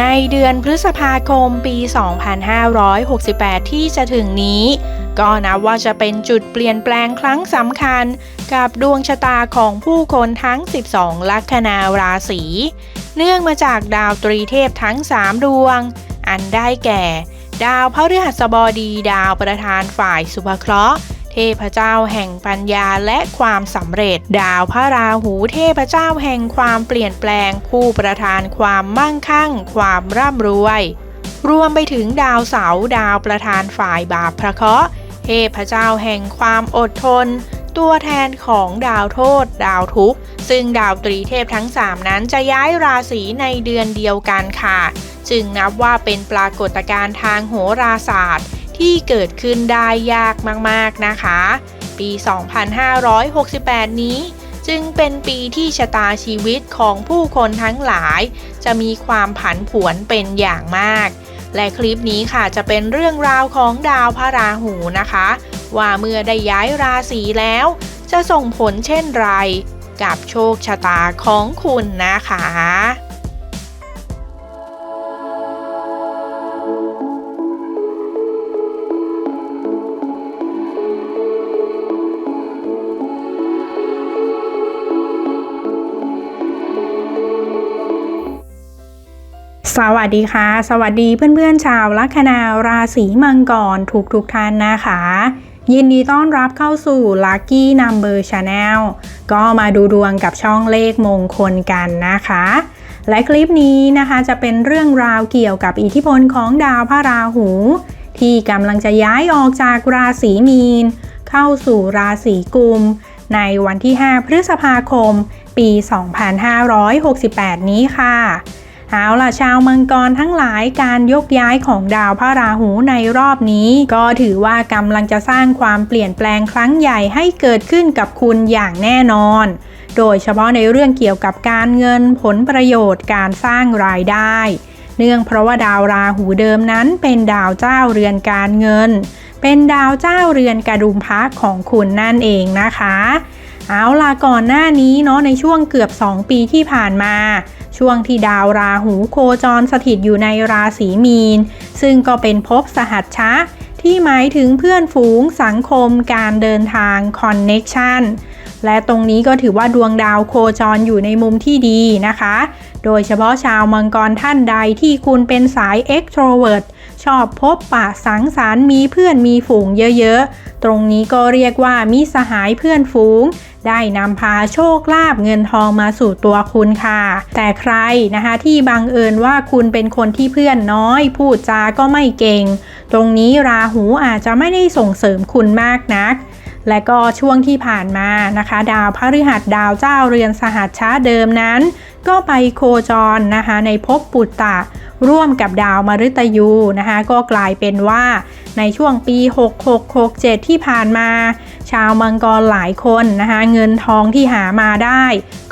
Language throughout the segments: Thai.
ในเดือนพฤษภาคมปี 2568 ที่จะถึงนี้ ก็นับว่าจะเป็นจุดเปลี่ยนแปลงครั้งสำคัญ กับดวงชะตาของผู้คนทั้ง 12 ลัคนาราศี เนื่องมาจากดาวตรีเทพทั้ง 3 ดวง อันได้แก่ ดาวพฤหัสบดี ดาวประธานฝ่ายสุภเคราะห์ เทพเจ้าแห่งปัญญาและความสำเร็จ ดาวพระราหูเทพเจ้าแห่งความเปลี่ยนแปลง ผู้ประทานความมั่งคั่ง ความร่ำรวย รวมไปถึงดาวเสาดาวประธานฝ่ายบาปพระเคราะห์เทพเจ้าแห่งความอดทน ตัวแทนของดาวโทษ ดาวทุกข์ ซึ่งดาวตรีเทพทั้ง 3 นั้นจะย้ายราศีในเดือนเดียวกันค่ะ จึงนับว่าเป็นปรากฏการณ์ทางโหราศาสตร์ ที่เกิดขึ้นได้ยากมากๆนะคะ ปี 2568 นี้จึงเป็นปีที่ชะตาชีวิตของผู้คนทั้งหลาย จะมีความผันผวนเป็นอย่างมาก และคลิปนี้ค่ะจะเป็นเรื่องราวของดาวพระราหูนะคะ ว่าเมื่อได้ย้ายราศีแล้ว จะส่งผลเช่นไร กับโชคชะตาของคุณนะคะ สวัสดีค่ะ สวัสดีเพื่อนๆชาวลัคนาราศีมังกรทุกทุกๆท่านนะคะ ยินดีต้อนรับเข้าสู่ Lucky Number Channel ก็มาดูดวงกับช่องเลขมงคลกันนะคะ และคลิปนี้นะคะจะเป็นเรื่องราวเกี่ยวกับอิทธิพลของดาวพระราหู ที่กำลังจะย้ายออกจากราศีมีน เข้าสู่ราศีกุม ในวันที่ 5 พฤษภาคม ปี 2568 นี้ค่ะ เอาล่ะชาวมังกรทั้งหลายการยกย้ายของดาวพระราหูในรอบนี้ ก็ถือว่ากำลังจะสร้างความเปลี่ยนแปลงครั้งใหญ่ให้เกิดขึ้นกับคุณอย่างแน่นอน โดยเฉพาะในเรื่องเกี่ยวกับการเงินผลประโยชน์การสร้างรายได้ เนื่องเพราะว่าดาวราหูเดิมนั้นเป็นดาวเจ้าเรือนการเงิน เป็นดาวเจ้าเรือนกระดุมพักของคุณนั่นเองนะคะ เอาล่ะก่อนหน้านี้เนาะในช่วงเกือบ 2 ปีที่ผ่านมา ช่วงที่ดาวราหูโคจรสถิตอยู่ในราศีมีน ซึ่งก็เป็นภพสหัชชะ ที่หมายถึงเพื่อนฝูงสังคมการเดินทางคอนเน็กชันและตรงนี้ก็ถือว่าดวงดาวโคจรอยู่ในมุมที่ดีนะคะ โดยเฉพาะชาวมังกรท่านใดที่คุณเป็นสาย extrovert ชอบพบปะสังสรรค์มีเพื่อนมีฝูงเยอะๆ ตรงนี้ก็เรียกว่ามิสหายเพื่อนฝูง ได้นำพาโชคลาภเงินทองมาสู่ตัวคุณค่ะ แต่ใครนะคะที่บังเอิญว่าคุณเป็นคนที่เพื่อนน้อย พูดจาก็ไม่เก่ง ตรงนี้ราหูอาจจะไม่ได้ส่งเสริมคุณมากนักและก็ช่วงที่ผ่านมานะคะ ดาวพฤหัสดาวเจ้าเรือนสหัสช้าเดิมนั้น ก็ไปโคจรนะคะในภพปุตตะ ร่วมกับดาวมฤตยูนะคะก็กลายเป็นว่าในช่วงปี 6667 ที่ผ่านมา ชาวมังกรหลายคนนะคะเงินทองที่หามาได้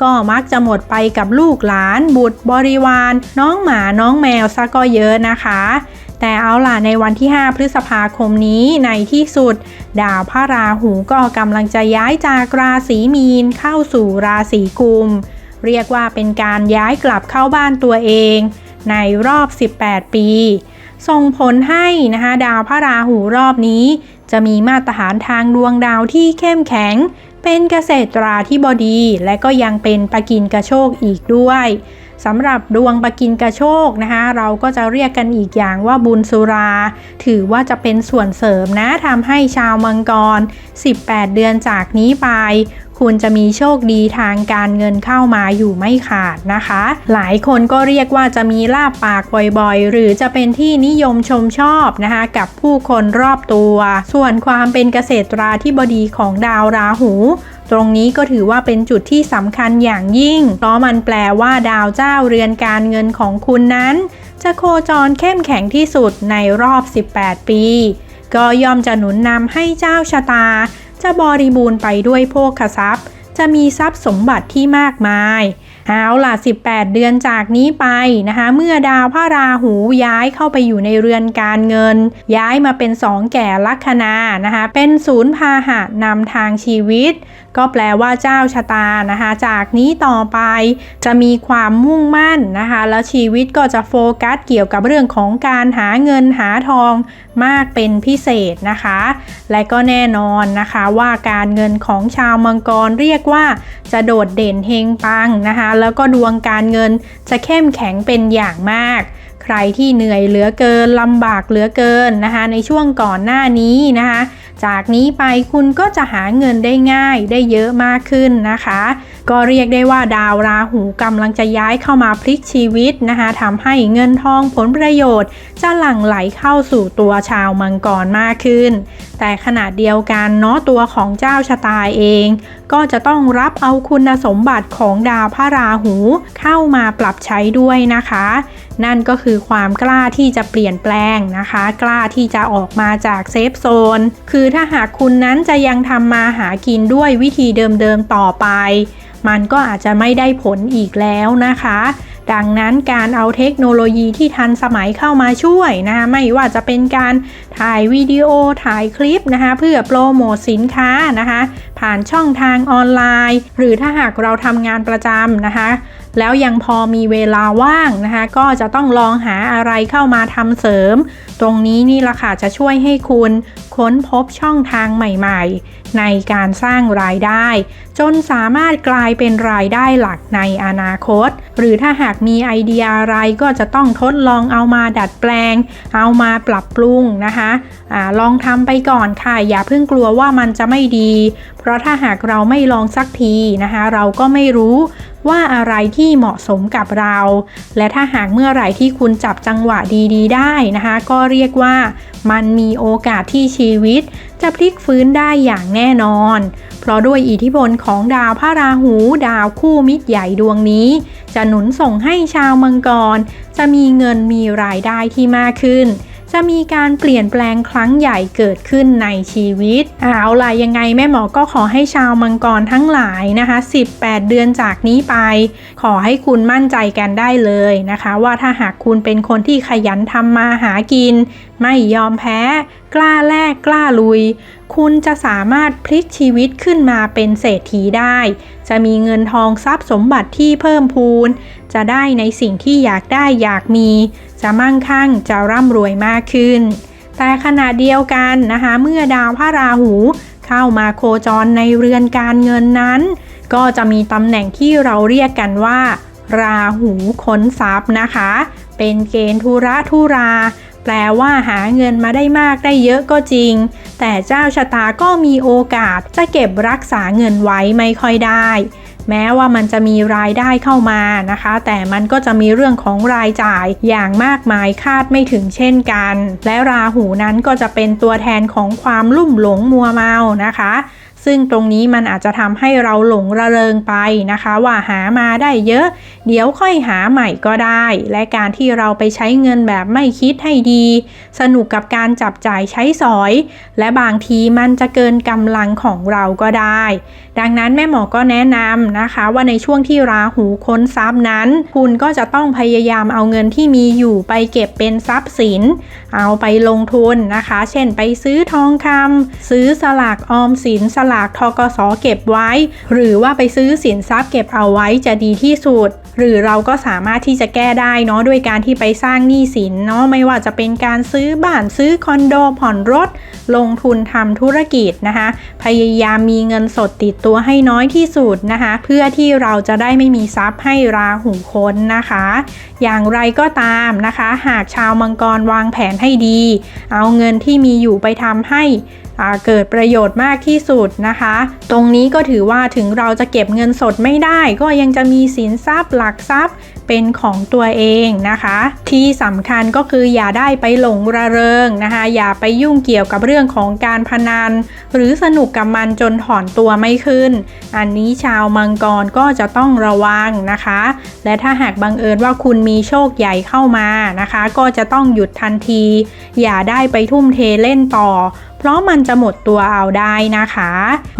ก็มักจะหมดไปกับลูกหลาน บุตรบริวาร น้องหมาน้องแมวซะก็เยอะนะคะ แต่เอาล่ะในวันที่ 5 พฤษภาคมนี้ในที่สุด ดาวพระราหูก็กำลังจะย้ายจากราศีมีนเข้าสู่ราศีกุม เรียกว่าเป็นการย้ายกลับเข้าบ้านตัวเองในรอบ 18 ปี ส่งผลให้นะคะดาวพระราหูรอบนี้ จะมีมาตรฐานทางดวงดาวที่เข้มแข็ง เป็นเกษตราธิบดี และก็ยังเป็นปกินกระโชกอีกด้วยสำหรับดวงปกินกระโชกนะคะเราก็จะเรียกกันอีกอย่างว่าบุญสุรา ถือว่าจะเป็นส่วนเสริมนะทำให้ชาวมังกร 18 เดือนจากนี้ไป คุณจะมีโชคดีทางการเงินเข้ามาอยู่ไม่ขาดนะคะ หลายคนก็เรียกว่าจะมีลาบปากบ่อยๆ หรือจะเป็นที่นิยมชมชอบนะคะกับผู้คนรอบตัว ส่วนความเป็นเกษตราธิบดีของดาวราหูตรงนี้ก็ถือว่าเป็นจุดที่สำคัญอย่างยิ่ง เพราะมันแปลว่าดาวเจ้าเรือนการเงินของคุณนั้น จะโคจรเข้มแข็งที่สุดในรอบ 18 ปี ก็ย่อมจะหนุนนำให้เจ้าชะตา จะบริบูรณ์ไปด้วยโภคทรัพย์ จะมีทรัพย์สมบัติที่มากมายเอาล่ะ 18 เดือนจากนี้ไปนะคะ เมื่อดาวพระราหูย้ายเข้าไปอยู่ในเรือนการเงิน ย้ายมาเป็นสองแก่ลัคนานะคะ เป็นศูนย์พาหะนำทางชีวิต ก็แปลว่าเจ้าชะตานะคะ จากนี้ต่อไปจะมีความมุ่งมั่นนะคะ แล้วชีวิตก็จะโฟกัสเกี่ยวกับเรื่องของการหาเงินหาทองมากเป็นพิเศษนะคะ และก็แน่นอนนะคะว่าการเงินของชาวมังกรเรียกว่า จะโดดเด่นเฮงปังนะคะ แล้วก็ดวงการเงินจะเข้มแข็งเป็นอย่างมาก ใครที่เหนื่อยเหลือเกินลำบากเหลือเกินนะคะ ในช่วงก่อนหน้านี้นะคะ จากนี้ไปคุณก็จะหาเงินได้ง่ายได้เยอะมากขึ้นนะคะ ก็เรียกได้ว่าดาวราหูกำลังจะย้ายเข้ามาพลิกชีวิตนะคะทำให้เงินทองผลประโยชน์ จะหลั่งไหลเข้าสู่ตัวชาวมังกรมากขึ้น แต่ขณะเดียวกันเนาะตัวของเจ้าชะตาเอง ก็จะต้องรับเอาคุณสมบัติของดาวพระราหูเข้ามาปรับใช้ด้วยนะคะ นั่นก็คือความกล้าที่จะเปลี่ยนแปลงนะคะ กล้าที่จะออกมาจากเซฟโซน คือถ้าหากคุณนั้นจะยังทำมาหากินด้วยวิธีเดิมๆต่อไป มันก็อาจจะไม่ได้ผลอีกแล้วนะคะ ดังนั้นการเอาเทคโนโลยีที่ทันสมัยเข้ามาช่วยนะคะไม่ว่าจะเป็นการถ่ายวิดีโอถ่ายคลิปนะคะเพื่อโปรโมทสินค้านะคะผ่านช่องทางออนไลน์ หรือถ้าหากเราทำงานประจำนะคะ แล้วยังพอมีเวลาว่างนะคะ ก็จะต้องลองหาอะไรเข้ามาทำเสริม ตรงนี้นี่ละค่ะจะช่วยให้คุณค้นพบช่องทางใหม่ๆ ในการสร้างรายได้ จนสามารถกลายเป็นรายได้หลักในอนาคต หรือถ้าหากมีไอเดียอะไรก็จะต้องทดลองเอามาดัดแปลง เอามาปรับปรุงนะคะอะลองทำไปก่อนค่ะ อย่าเพิ่งกลัวว่ามันจะไม่ดี เพราะถ้าหากเราไม่ลองสักทีนะคะ เราก็ไม่รู้ ว่าอะไรที่เหมาะสมกับเรา และถ้าหากเมื่อไหร่ที่คุณจับจังหวะดีๆ ได้นะคะ ก็เรียกว่ามันมีโอกาสที่ชีวิต จะพลิกฟื้นได้อย่างแน่นอน เพราะด้วยอิทธิพลของดาวพระราหู ดาวคู่มิตรใหญ่ดวงนี้ จะหนุนส่งให้ชาวมังกร จะมีเงินมีรายได้ที่มากขึ้น จะมีการเปลี่ยนแปลงครั้งใหญ่เกิดขึ้นในชีวิตเอาล่ะยังไงแม่หมอก็ขอให้ชาวมังกรทั้งหลายนะคะ 18 เดือนจากนี้ไป ขอให้คุณมั่นใจกันได้เลยนะคะ ว่าถ้าหากคุณเป็นคนที่ขยันทำมาหากิน ไม่ยอมแพ้ กล้าแลกกล้าลุย คุณจะสามารถพลิกชีวิตขึ้นมาเป็นเศรษฐีได้ จะมีเงินทองทรัพย์สมบัติที่เพิ่มพูน จะได้ในสิ่งที่อยากได้อยากมี จะมั่งคั่งจะร่ำรวยมากขึ้น แต่ขณะเดียวกันนะคะเมื่อดาวพระราหูเข้ามาโคจรในเรือนการเงินนั้น ก็จะมีตำแหน่งที่เราเรียกกันว่า ราหูค้นทรัพย์นะคะ เป็นเกณฑ์ธุระทุรา แปลว่าหาเงินมาได้มากได้เยอะก็จริง แต่เจ้าชะตาก็มีโอกาสจะเก็บรักษาเงินไว้ไม่ค่อยได้ แม้ว่ามันจะมีรายได้เข้ามานะคะ แต่มันก็จะมีเรื่องของรายจ่ายอย่างมากมายคาดไม่ถึงเช่นกัน และราหูนั้นก็จะเป็นตัวแทนของความลุ่มหลงมัวเมานะคะ ซึ่งตรงนี้มันอาจจะทำให้เราหลงระเริงไปนะคะ ว่าหามาได้เยอะ เดี๋ยวค่อยหาใหม่ก็ได้ และการที่เราไปใช้เงินแบบไม่คิดให้ดี สนุกกับการจับจ่ายใช้สอย และบางทีมันจะเกินกำลังของเราก็ได้ดังนั้นแม่หมอก็แนะนำนะคะว่าในช่วงที่ราหูค้นทรัพย์นั้น คุณก็จะต้องพยายามเอาเงินที่มีอยู่ไปเก็บเป็นทรัพย์สิน เอาไปลงทุนนะคะ เช่นไปซื้อทองคำซื้อสลากออมสิน สลากทกสเก็บไว้ หรือว่าไปซื้อสินทรัพย์เก็บเอาไว้จะดีที่สุด หรือเราก็สามารถที่จะแก้ได้เนาะด้วยการที่ไปสร้างหนี้สินเนาะไม่ว่าจะเป็นการซื้อบ้านซื้อคอนโดผ่อนรถ ลงทุนทำธุรกิจนะคะ พยายามมีเงินสดติดตัวให้น้อยที่สุดนะคะ เพื่อที่เราจะได้ไม่มีทรัพย์ให้ราหูค้นนะคะ อย่างไรก็ตามนะคะ หากชาวมังกรวางแผนให้ดี เอาเงินที่มีอยู่ไปทำให้เกิดประโยชน์มากที่สุดนะคะ ตรงนี้ก็ถือว่าถึงเราจะเก็บเงินสดไม่ได้ ก็ยังจะมีสินทรัพย์หลักทรัพย์เป็นของตัวเองนะคะ ที่สำคัญก็คืออย่าได้ไปหลงระเริงนะคะ อย่าไปยุ่งเกี่ยวกับเรื่องของการพนัน หรือสนุกกับมันจนถอนตัวไม่ขึ้น อันนี้ชาวมังกรก็จะต้องระวังนะคะ และถ้าหากบังเอิญว่าคุณมีโชคใหญ่เข้ามานะคะ ก็จะต้องหยุดทันที อย่าได้ไปทุ่มเทเล่นต่อ เพราะมันจะหมดตัวเอาได้นะคะ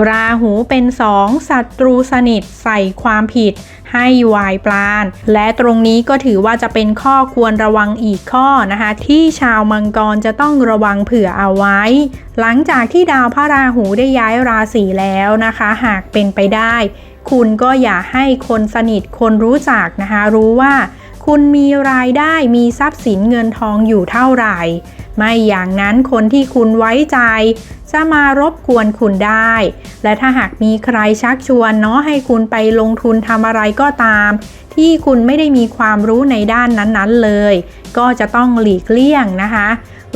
ราหูเป็นสองศัตรูสนิทใส่ความผิดให้วายปลาน และตรงนี้ก็ถือว่าจะเป็นข้อควรระวังอีกข้อนะคะ ที่ชาวมังกรจะต้องระวังเผื่อเอาไว้ หลังจากที่ดาวพระราหูได้ย้ายราศีแล้วนะคะ หากเป็นไปได้ คุณก็อย่าให้คนสนิทคนรู้จักนะคะ รู้ว่า คุณมีรายได้มีทรัพย์สินเงินทองอยู่เท่าไหร่ ไม่อย่างนั้นคนที่คุณไว้ใจ จะมารบกวนคุณได้ และถ้าหากมีใครชักชวนเนาะให้คุณไปลงทุนทำอะไรก็ตาม ที่คุณไม่ได้มีความรู้ในด้านนั้นๆเลย ก็จะต้องหลีกเลี่ยงนะคะ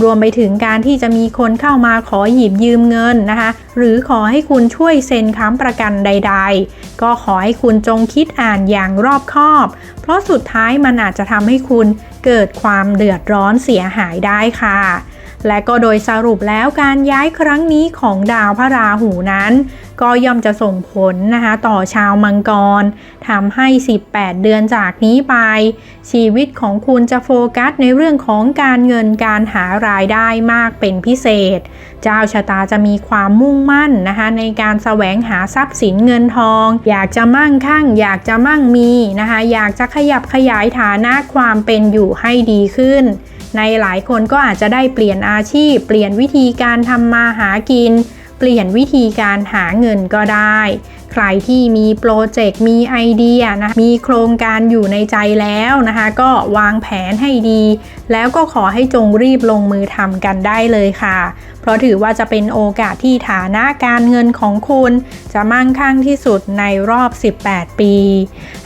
รวมไปถึงการที่จะมีคนเข้ามาขอหยิบยืมเงินนะคะ หรือขอให้คุณช่วยเซ็นค้ำประกันใด ๆ ก็ขอให้คุณจงคิดอ่านอย่างรอบคอบ เพราะสุดท้ายมันอาจจะทำให้คุณเกิดความเดือดร้อนเสียหายได้ค่ะ และก็โดยสรุปแล้วการย้ายครั้งนี้ของดาวพระราหูนั้น ก็ย่อมจะส่งผลนะคะต่อชาวมังกรทำให้ 18 เดือนจากนี้ไป ชีวิตของคุณจะโฟกัสในเรื่องของการเงินการหารายได้มากเป็นพิเศษ เจ้าชะตาจะมีความมุ่งมั่นนะคะในการแสวงหาทรัพย์สินเงินทอง อยากจะมั่งคั่ง อยากจะมั่งมีนะคะอยากจะขยับขยายฐานะความเป็นอยู่ให้ดีขึ้น ในหลายคนก็อาจจะได้เปลี่ยนอาชีพ เปลี่ยนวิธีการทำมาหากิน เปลี่ยนวิธีการหาเงินก็ได้ใครที่มีโปรเจกต์มีไอเดียนะมีโครงการอยู่ในใจแล้วนะคะ ก็วางแผนให้ดี แล้วก็ขอให้จงรีบลงมือทำกันได้เลยค่ะ เพราะถือว่าจะเป็นโอกาสที่ฐานะการเงินของคุณ จะมั่งคั่งที่สุดในรอบ 18 ปี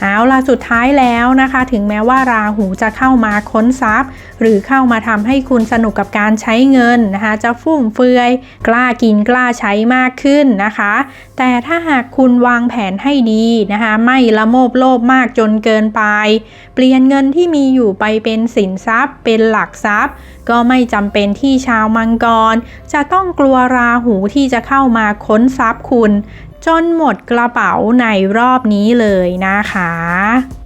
เอาล่ะสุดท้ายแล้วนะคะ ถึงแม้ว่าราหูจะเข้ามาค้นทรัพย์ หรือเข้ามาทำให้คุณสนุกกับการใช้เงินนะคะ จะฟุ่มเฟือย กล้ากินกล้าใช้มากขึ้นนะคะ แต่ถ้าหากคุณวางแผนให้ดีนะคะ ไม่ละโมบโลภมากจนเกินไป เปลี่ยนเงินที่มีอยู่ไปเป็นสินทรัพย์ เป็นหลักทรัพย์ ก็ไม่จำเป็นที่ชาวมังกร จะต้องกลัวราหูที่จะเข้ามาค้นทรัพย์คุณ จนหมดกระเป๋าในรอบนี้เลยนะคะ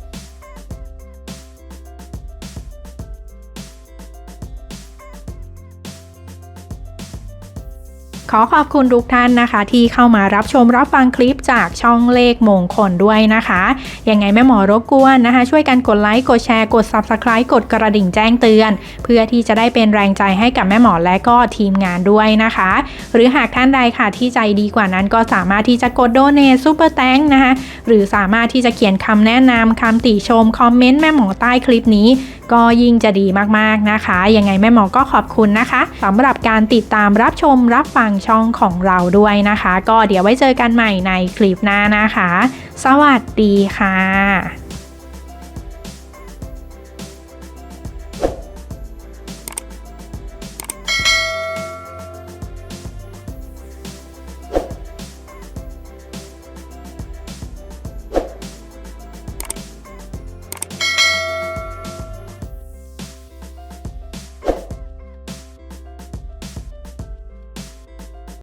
อขอบคุณทุกท่านนะคะ ที่เข้ามารับชมรับฟังคลิปจากช่องเลขมงคลด้วยนะคะ ยังไงแม่หมอรบกวนนะคะ ช่วยกันกดไลค์กดแชร์กด Subscribe กดกระดิ่งแจ้งเตือน เพื่อที่จะได้เป็นแรงใจให้กับแม่หมอและก็ทีมงานด้วยนะคะ หรือหากท่านใดค่ะที่ใจดีกว่านั้นก็สามารถที่จะกดโดเนทซูเปอร์แตงนะคะหรือสามารถที่จะเขียนคำแนะนำคำติชมคอมเมนต์แม่หมอใต้คลิปนี้ก็ยิ่งจะดีมากๆนะคะ ยังไงแม่หมอก็ขอบคุณนะคะสำหรับการติดตามรับชมรับฟังช่องของเราด้วยนะคะ ก็เดี๋ยวไว้เจอกันใหม่ในคลิปหน้านะคะ สวัสดีค่ะ